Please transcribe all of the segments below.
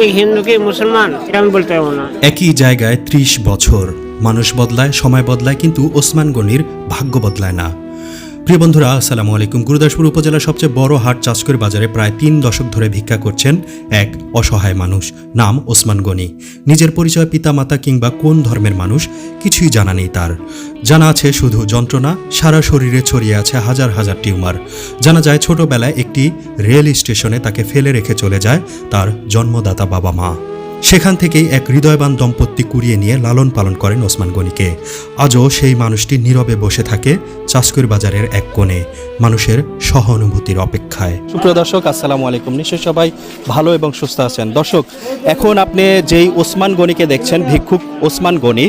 আমি হিন্দু কি মুসলমান? আমি বলতে পারব না। একই জায়গায় ত্রিশ বছর। মানুষ বদলায়, সময় বদলায়, কিন্তু ওসমান গনির ভাগ্য বদলায় না। প্রিয় বন্ধুরা, আসসালামু আলাইকুম। গুরুদাসপুর উপজেলার সবচেয়ে বড় হাট চাষকর বাজারে প্রায় তিন দশক ধরে ভিক্ষা করছেন এক অসহায় মানুষ। নাম ওসমান গনি। নিজের পরিচয় পিতামাতা কিংবা কোন ধর্মের মানুষ, কিছুই জানা নেই তার। জানা আছে শুধু যন্ত্রণা, সারা শরীরে ছড়িয়ে আছে হাজার হাজার টিউমার। জানা যায় ছোটবেলায় একটি রেল স্টেশনে তাকে ফেলে রেখে চলে যায় তার জন্মদাতা বাবা মা। সেখান থেকেই এক হৃদয়বান দম্পতি কুড়িয়ে নিয়ে লালন পালন করেন ওসমান গনিকে। আজও সেই মানুষটি নীরবে বসে থাকে চাষকুর বাজারের এক কোণে, মানুষের সহানুভূতির অপেক্ষায়। সুপ্রিয় দর্শক, আসসালামু আলাইকুম। নিশ্চয় সবাই ভালো এবং সুস্থ আছেন। দর্শক, এখন আপনি যেই ওসমান গনিকে দেখছেন, ভিক্ষুক ওসমান গনি,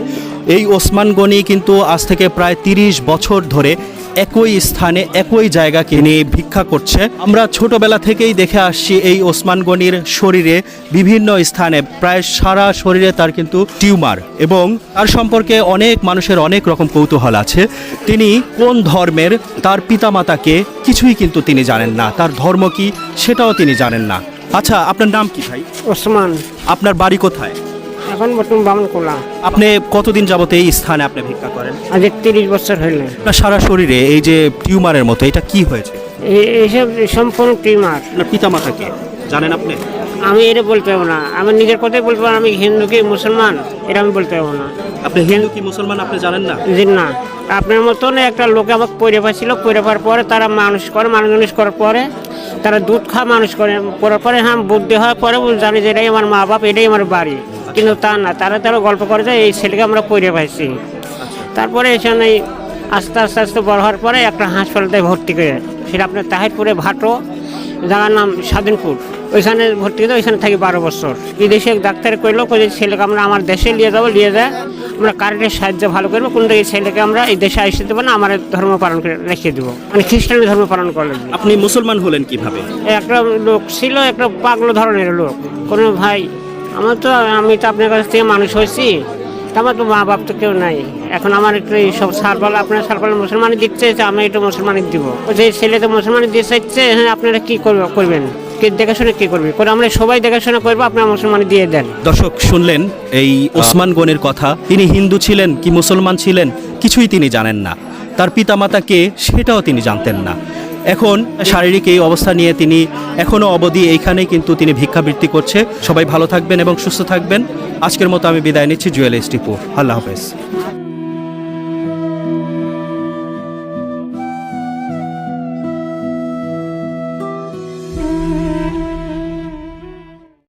এই ওসমান গনি কিন্তু আজ থেকে প্রায় তিরিশ বছর ধরে একই স্থানে একই জায়গাকে নিয়ে ভিক্ষা করছে। আমরা ছোটবেলা থেকেই দেখে আসছি এই ওসমান গনির শরীরে বিভিন্ন স্থানে প্রায় সারা শরীরে তার কিন্তু টিউমার এবং তার সম্পর্কে অনেক মানুষের অনেক রকম কৌতূহল আছে। তিনি কোন ধর্মের তার পিতামাতাকে কিছুই কিন্তু তিনি জানেন না। তার ধর্ম কি সেটাও তিনি জানেন না। আচ্ছা আপনার নাম কি ভাই? ওসমান। আপনার বাড়ি কোথায়? এখন বর্তমান বামন কোলা। আপনি কতদিন যাবত এই স্থানে আপনি ভিক্ষা করেন? আজ তিরিশ বছর হইলে। আপনার সারা শরীরে এই যে টিউমারের মতো এটা কি হয়েছে? এই- এইসব সম্পূর্ণ টিমার আপনার পিতামাতাকে জানেন আপনি? আমি এটা বলতে পারব না। আমি নিজের কথাই বলতে পারব আমি হিন্দু কি মুসলমান? এটা আমি বলতে পারব না। আপনি হিন্দু কি মুসলমান আপনি জানেন না? জি না। আপনার মতন একটা লোকে আমাকে পড়ে পাচ্ছিল পড়ে পাওয়ার পরে তারা মানুষ করে মানুষ মানুষ করার পরে তারা দুধ খাওয়া মানুষ করে। করার পরে হ্যাঁ বুদ্ধি হওয়ার পরে জানি যে এটাই আমার মা বাপ এটাই আমার বাড়ি। কিন্তু তা না তারা তারা গল্প করে যে এই ছেলেকে আমরা পড়ে পাইছি। তারপরে এখানে আস্তে আস্তে আস্তে বড় হওয়ার পরে একটা হাসপাতালে ভর্তি করে সেটা আপনার তাহিরপুরে ভাটো জায়গার নাম স্বাধীনপুর। ওইখানে ভর্তি করে ওইখানে থাকি বারো বছর। বিদেশে এক ডাক্তার কইলো কই যে ছেলেকে আমরা আমার দেশে নিয়ে যাব নিয়ে যায় আমরা কারেন্টের সাহায্য ভালো করব কিন্তু এই ছেলেকে আমরা এই দেশে আসতে দেবো না আমার ধর্ম পালন করে রেখে দেবো। মানে খ্রিস্টানি ধর্ম পালন করলেন। আপনি মুসলমান হলেন কীভাবে? একটা লোক ছিল একটা পাগলো ধরনের লোক। কোনো ভাই আমার তো আমি তো আপনার কাছ থেকে মানুষ হয়েছি। তা আমার তো মা বাপ তো কেউ নাই। এখন আমার একটু এই সব সারপাল আপনার সারপাল মুসলমানই দিচ্ছে তো আমি একটু মুসলমানই দিব। ও যে ছেলে তো মুসলমানই দিয়ে চাইছে হ্যাঁ আপনারা কি করবে করবেন? কি দেখাশোনা কি করবে? করে আমরা সবাই দেখাশোনা করব আপনারা মুসলমানই দিয়ে দেন। দর্শক শুনলেন এই ওসমান গনির কথা। তিনি হিন্দু ছিলেন কি মুসলমান ছিলেন কিছুই তিনি জানেন না। তার পিতামাতাকে সেটাও তিনি জানতেন না। এখন শারীরিক এই অবস্থা নিয়ে তিনি এখনও অবধি এইখানেই কিন্তু তিনি ভিক্ষাবৃত্তি করছে। সবাই ভালো থাকবেন এবং সুস্থ থাকবেন। আজকের মতো আমি বিদায় নিচ্ছি, জুয়েল এস টিপু। আল্লাহ হাফেজ।